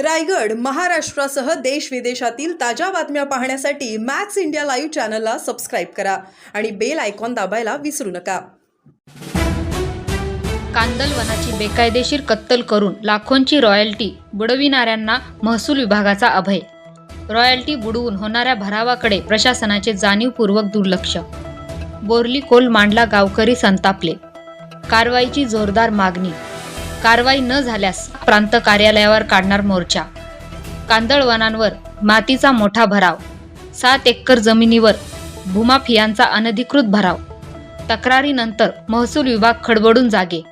रायगड महाराष्ट्रासह देश विदेशातील ताज्या बातम्या पाहण्यासाठी मॅक्स इंडिया लाईव्ह चॅनलला सबस्क्राईब करा आणि बेल आयकॉन दाबायला विसरू नका. कांदलवनाची बेकायदेशीर कत्तल करून लाखोंची रॉयल्टी बुडविणाऱ्यांना महसूल विभागाचा अभय. रॉयल्टी बुडवून होणाऱ्या भरावाकडे प्रशासनाचे जाणीवपूर्वक दुर्लक्ष. बोरली कोल मांडला गावकरी संतापले. कारवाईची जोरदार मागणी कारवाई न झाल्यास प्रांत कार्यालयावर काढणार मोर्चा. कांदळवनांवर मातीचा मोठा भराव. सात एकर जमिनीवर भूमाफियांचा अनधिकृत भराव. तक्रारीनंतर महसूल विभाग खडबडून जागे.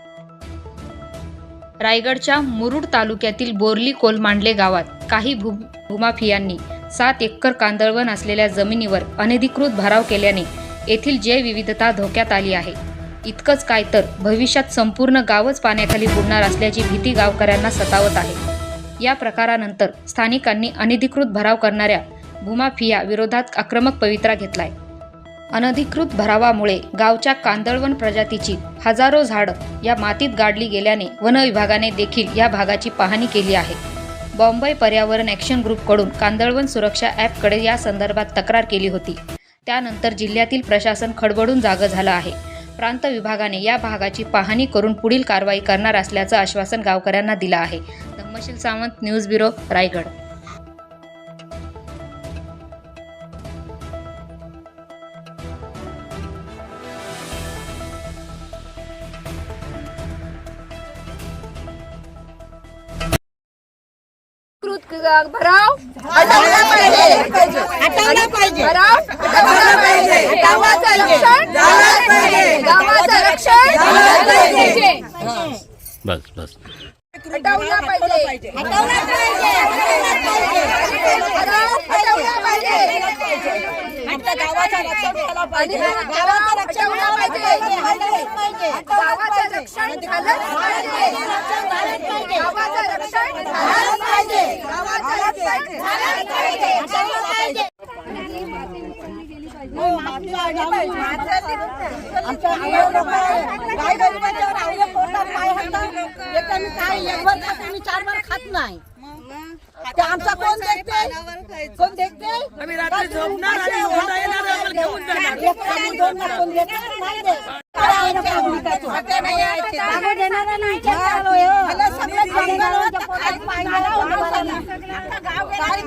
रायगडच्या मुरुड तालुक्यातील बोरली कोलमांडले गावात काही भू भूमाफियांनी सात एकर कांदळवन असलेल्या जमिनीवर अनधिकृत भराव केल्याने येथील जैवविविधता धोक्यात आली आहे. इतकंच काय तर. भविष्यात संपूर्ण गावच पाण्याखाली बुडणार असल्याची भीती गावकऱ्यांना सतावत आहे. या प्रकारानंतर स्थानिकांनी अनधिकृत भराव करणाऱ्या भूमाफिया विरोधात आक्रमक पवित्रा घेतलाय. अनधिकृत भरावामुळे गावच्या कांदळवन प्रजातीची हजारो झाडं या मातीत गाडली गेल्याने वन विभागाने देखील या भागाची पाहणी केली आहे. बॉम्बे पर्यावरण ॲक्शन ग्रुपकडून कांदळवन सुरक्षा ॲपकडे या संदर्भात तक्रार केली होती. त्यानंतर जिल्ह्यातील प्रशासन खडबडून जागं झालं आहे. प्रांत विभागाने या भागाची पाहणी करून पुढील कारवाई करणार असल्याचं आश्वासन गावकऱ्यांना दिलं आहे. Dhammashil Sawant news bureau Raigad. भराव हटवला पाहिजे हटवला पाहिजे भराव हटवला पाहिजे गावाचं रक्षण झालं पाहिजे गावाचं रक्षण झालं पाहिजे बस बस. हटवला पाहिजे. हटवला पाहिजे. भराव गावाचं रक्षण झालं पाहिजे गावाचं रक्षण झालं पाहिजे. गावाचं रक्षण झालं पाहिजे. गावाचं रक्षण झालं पाहिजे. गावाचं रक्षण झालं पाहिजे. चार बार खात नाही आमचा कोण देखते कोण देखते आम्ही रात्री झोपणार आणि ओरडा येणार आम्हाला घेऊन जाणार कोण देणार? नाही देत. सगळे नाही यायचे. जागा देणारा नाही. मला सगळं जंगलावर खाली पांघरा उभा झाला. काय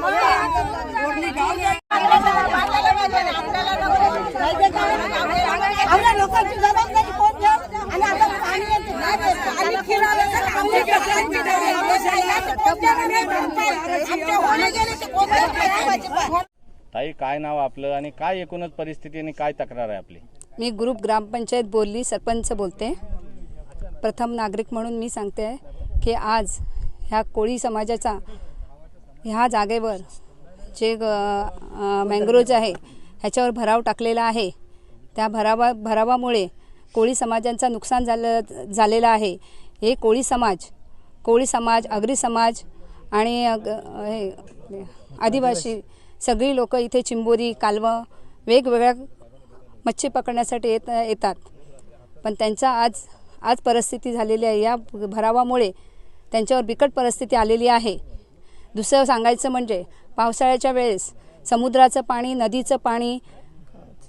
आपल्या लोकांची जबाबदारी कोण आणि आता पाणी. ताई काय नाव आपलं आणि काय एकूणच परिस्थिती आणि काय तक्रार आहे आपली? मी ग्रुप ग्रामपंचायत बोलली सरपंच बोलते. प्रथम नागरिक म्हणून मी सांगते की आज ह्या कोळी समाजाचा ह्या जागेवर जे मँग्रोज आहे ह्याच्यावर भराव टाकलेला आहे. त्या भरावा भरावामुळे कोळी समाजांचा नुकसान झालं झालेलं आहे. हे कोळी समाज कोळी समाज आगरी समाज आणि हे आदिवासी सगळी लोक इथे चिंबोरी कालवं वेगवेगळ्या मच्छी पकडण्यासाठी येत येतात. पण त्यांचा आज आज परिस्थिती झालेली आहे. या भरावामुळे त्यांच्यावर बिकट परिस्थिती आलेली आहे. दुसरं सांगायचं म्हणजे पावसाळ्याच्या वेळेस समुद्राचं पाणी नदीचं पाणी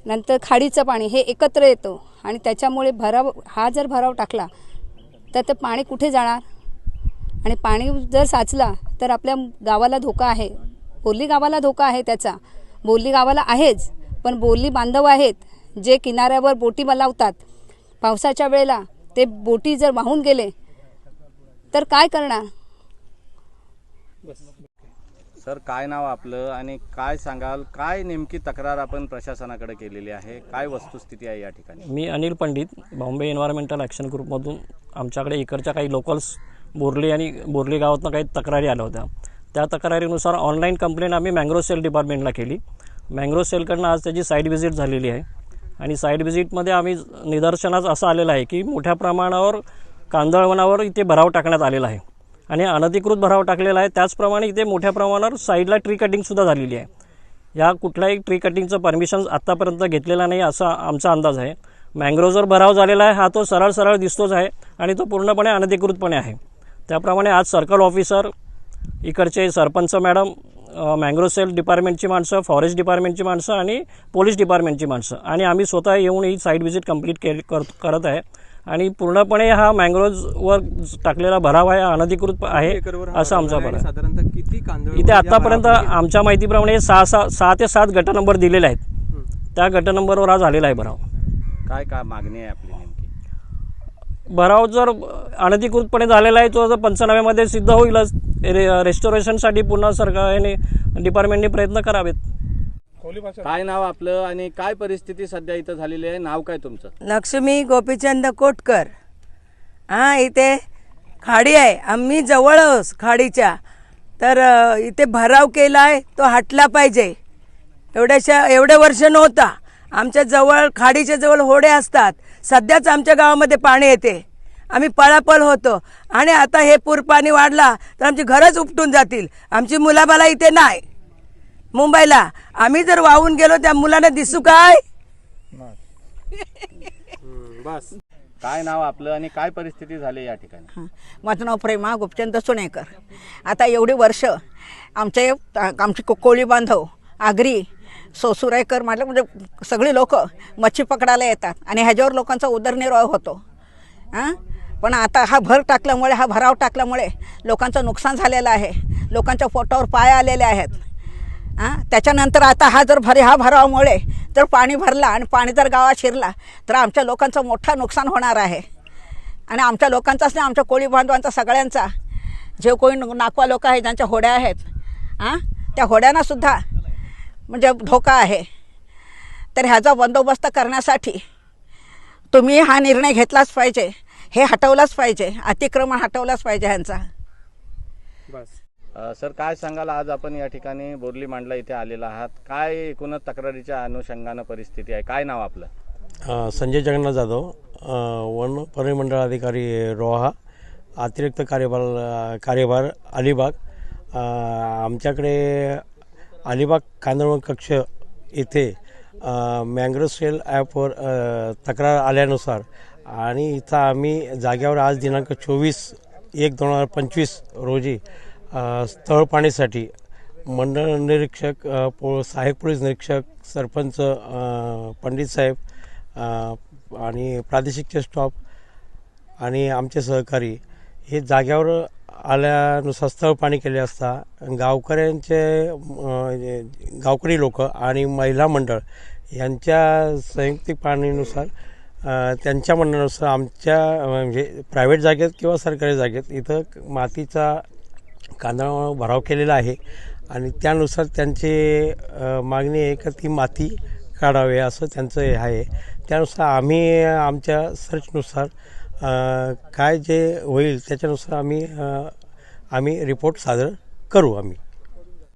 नंतर खाडीचं पाणी हे एकत्र येतं आणि त्याच्यामुळे भराव हा जर भराव टाकला तर ते पाणी कुठे जाणार? आणि पाणी जर साचला तर आपल्या गावाला धोका आहे. बोली गावाला धोका आहे त्याचा. बोली गावाला आहेच पण बोली बांधव आहेत जे किनाऱ्यावर बोटी लावतात. पावसाच्या वेळेला ते बोटी जर वाहून गेले तर काय करणार? सर काय नाव आपलं आणि काय सांगाल? काय नेमकी तक्रार आपण प्रशासनाकडे केलेली आहे? काय वस्तुस्थिती आहे या ठिकाणी? मी Anil Pandit Bombay environmental action ग्रुपमधून आमच्याकडे इकडच्या काही लोकल्स बोरली आणि बोरली गावातनं काही तक्रारी आल्या होत्या. त्या तक्रारीनुसार ऑनलाईन कंप्लेंट आम्ही मँग्रो सेल डिपार्टमेंटला केली. मँग्रो सेलकडनं आज त्याची साईट व्हिजिट झालेली आहे. आणि साईट व्हिजिटमध्ये आम्ही निदर्शनास असं आलेलं आहे की मोठ्या प्रमाणावर कांदळवनावर इथे भराव टाकण्यात आलेला आहे. आणि अनधिकृत भराव टाकलेला आहे. त्याचप्रमाणे इथे मोठ्या प्रमाणावर साईडला ट्री कटिंगसुद्धा झालेली आहे. या कुठल्याही ट्री कटिंगचं परमिशन आत्तापर्यंत घेतलेला नाही असा आमचा अंदाज आहे. मँग्रोजवर भराव झालेला आहे हा तो सरळ सरळ दिसतोच आहे आणि तो पूर्णपणे अनधिकृतपणे आहे. त्याप्रमाणे आज सर्कल ऑफिसर इकडचे सरपंच मॅडम मँग्रो सेल डिपार्टमेंटची माणसं फॉरेस्ट डिपार्टमेंटची माणसं आणि पोलीस डिपार्टमेंटची माणसं. आणि आम्ही स्वतः येऊन ही साईट व्हिजिट कंप्लीट के कर करत आहे. आणि पूर्णपणे हा मँग्रोजवर टाकलेला भराव आहे अनधिकृत आहे असं आमचा पण आहे. साधारणतः किती कांदळ इथे आत्तापर्यंत आमच्या माहितीप्रमाणे सहा सहा सहा ते सात गट नंबर दिलेले आहेत. त्या गट नंबरवर हा झालेला आहे भराव. काय काय मागणी आहे आपली नेमकी? भराव जर अनधिकृतपणे झालेला आहे तो जर पंचनाम्यामध्ये सिद्ध होईलच. रे रेस्टोरेशनसाठी पुन्हा सरकारने डिपार्टमेंटने प्रयत्न करावेत. काय नाव आपलं आणि काय परिस्थिती सध्या इथं झालेली आहे? नाव काय तुमचं? लक्ष्मी गोपीचंद कोटकर. हां इथे खाडी आहे. आम्ही जवळ आहोत खाडीच्या. तर इथे भराव केला आहे तो हटला पाहिजे. एवढ्याशा एवढे वर्ष नव्हता. आमच्या जवळ खाडीच्या जवळ होडे असतात. सध्याच आमच्या गावामध्ये पाणी येते. आम्ही पळापळ होतो. आणि आता हे पूर पाणी वाढला तर आमची घरच उपटून जातील. आमची मुलाबाला इथे नाही. मुंबईला. आम्ही जर वाहून गेलो त्या मुलांना दिसू काय? बस. काय नाव आपलं आणि काय परिस्थिती झाली या ठिकाणी? माझं नाव प्रेमा गोपचंद सोनेकर. आता एवढी वर्ष आमचे आमचे को- कोळी बांधव आगरी सोसुरायकर म्हटलं म्हणजे सगळी लोक मच्छी पकडायला येतात आणि ह्याच्यावर लोकांचा उदरनिर्वाह होतो. हां? पण आता हा भर टाकल्यामुळे हा भराव टाकल्यामुळे लोकांचं नुकसान झालेलं आहे. लोकांच्या पोटावर पाय आलेले आहेत. हां? त्याच्यानंतर आता हा जर भरे हा भरावामुळे जर पाणी भरला आणि पाणी जर गावात शिरला तर आमच्या लोकांचं मोठं नुकसान होणार आहे. आणि आमच्या लोकांचाच नाही आमच्या कोळी बांधवांचा सगळ्यांचा. जे कोणी नाकवा लोक आहेत ज्यांच्या होड्या आहेत हां? त्या होड्यांनासुद्धा म्हणजे धोका आहे. तर ह्याचा बंदोबस्त करण्यासाठी तुम्ही हा निर्णय घेतलाच पाहिजे. हे हटवलंच पाहिजे. अतिक्रमण हटवलंच पाहिजे ह्यांचा. बस. सर काय सांगाल? आज आपण या ठिकाणी बोरली मांडला इथे आलेला आहात. काय एकूणच तक्रारीच्या अनुषंगानं परिस्थिती आहे? काय नाव आपलं? संजय जगन्नाथ जाधव. वन परिमंडळ अधिकारी रोहा. अतिरिक्त कार्यभार कार्यभार अलिबाग. आमच्याकडे अलिबाग कांदळवन कक्ष येथे मँग्रो सेल ॲपवर तक्रार आल्यानुसार आणि इथं आम्ही जाग्यावर आज दिनांक चोवीस एक दोन हजार पंचवीस रोजी स्थळ पाणीसाठी मंडळ निरीक्षक पो सहाय्यक पोलीस निरीक्षक सरपंच पंडित साहेब आणि प्रादेशिकचे स्टॉप आणि आमचे सहकारी हे जाग्यावर आल्यानुसार स्थळ पाणी केले असता गावकऱ्यांचे गावकरी लोक आणि महिला मंडळ यांच्या संयुक्तिक पाणीनुसार त्यांच्या म्हणण्यानुसार आमच्या म्हणजे प्रायव्हेट जागेत किंवा सरकारी जागेत इथं मातीचा कांदा भराव केलेला आहे. आणि त्यानुसार त्यांची मागणी आहे का ती माती काढावे असं त्यांचं हे आहे. त्यानुसार आम्ही आमच्या सर्चनुसार काय जे होईल त्याच्यानुसार आम्ही आम्ही रिपोर्ट सादर करू आम्ही.